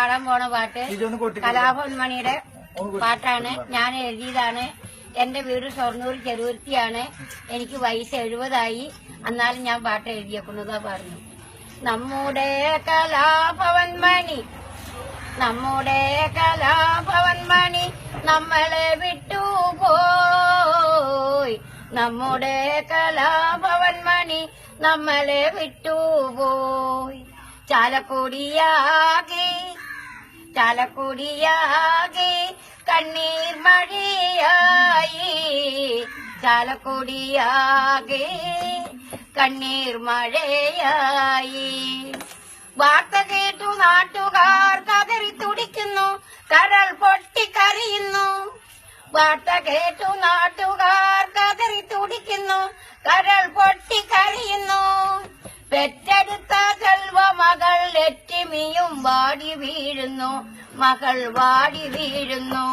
പാടാൻ പോണ പാട്ട് ഇതൊന്ന് കൊട്ടി കലാഭവൻ മണിയുടെ പാട്ടാണ്. ഞാൻ എഴുതിയതാണ്. എന്റെ വീട് ഷൊർണൂർ ചെറുവരുത്തിയാണ്. എനിക്ക് വയസ്സ് എഴുപതായി. എന്നാലും ഞാൻ പാട്ട് എഴുതിയേക്കുന്നതാ പറഞ്ഞു നമ്മുടെ കലാഭവൻ മണി നമ്മുടെ കലാഭവൻ മണി നമ്മളെ വിട്ടു പോയി. നമ്മുടെ കലാഭവൻ മണി നമ്മളെ വിട്ടു പോയി. ചാലക്കുടിയാകെ ചാലക്കുടിയാകെ കണ്ണീർ മഴയായി. ചാലക്കുടിയാകെ കണ്ണീർ മഴയായി. വാർത്ത കേട്ടു നാട്ടുകാർ കതറി തുടിക്കുന്നു കരൾ പൊട്ടിക്കറിയുന്നു വാർത്ത കേട്ടു നാട്ടുകാർ കതറി തുടിക്കുന്നു കരൾ പൊട്ടിക്കറിയുന്നു ലറ്റിമിയും വാടി വീഴുന്നു മകൾ വാടി വീഴുന്നു.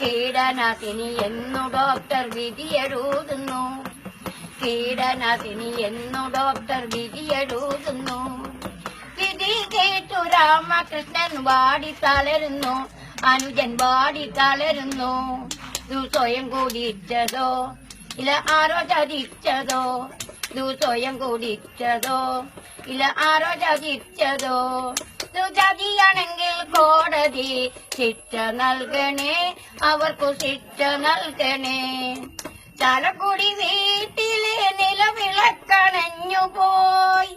കീടനാശിനി എന്നു ഡോക്ടർ വിധിയെഴുതുന്നു. കീടനാശിനി എന്നു ഡോക്ടർ വിധിയെഴുതുന്നു. വിധി കേട്ടു രാമകൃഷ്ണൻ വാടി തളരുന്നു അനുജൻ വാടി തളരുന്നു. ദു സ്വയം കൂടിച്ചതോ ഇല്ല ആരോ ചതിച്ചതോ? ദു സ്വയം കൂടിച്ചതോ ഇല്ല ആരോ ചതിച്ചതോ? ഇത് ചതിയാണെങ്കിൽ കോടതി ശിക്ഷ നൽകണേ. അവർക്കു ശിക്ഷ നൽകണേ. ചാലക്കുടി വീട്ടിലെ നിലവിളക്കണഞ്ഞു പോയി.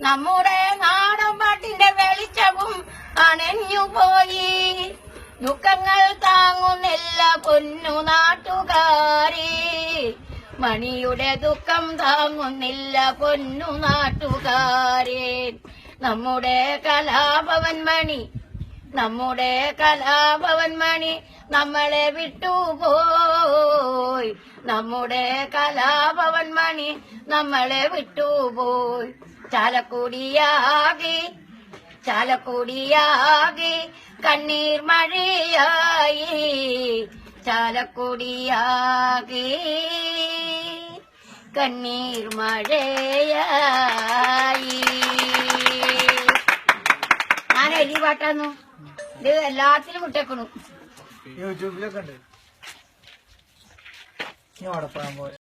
നമ്മുടെ നാടൻ പാട്ടിന്റെ വെളിച്ചവും അണഞ്ഞുപോയി ദുഃഖങ്ങൾ താങ്ങുന്നില്ല പൊന്നു നാട്ടുകാരി. മണിയുടെ ദുഃഖം താങ്ങുന്നില്ല പൊന്നു നാട്ടുകാരെ. നമ്മുടെ കലാഭവൻ മണി നമ്മുടെ കലാഭവൻ മണി നമ്മളെ വിട്ടുപോയി നമ്മുടെ കലാഭവൻ മണി നമ്മളെ വിട്ടുപോയി ചാലക്കുടിയാകെ ചാലക്കുടിയാകെ കണ്ണീർ മഴയായി. ചാലക്കുടിയാകെ കണ്ണീർ മഴയായി. ഞാൻ എഴുതി പാട്ടാന്നു ഇത് എല്ലാത്തിനും വിട്ടേക്കണു യൂട്യൂബിലൊക്കെ ഉണ്ട്. ഓടപ്പാൻ പോലെ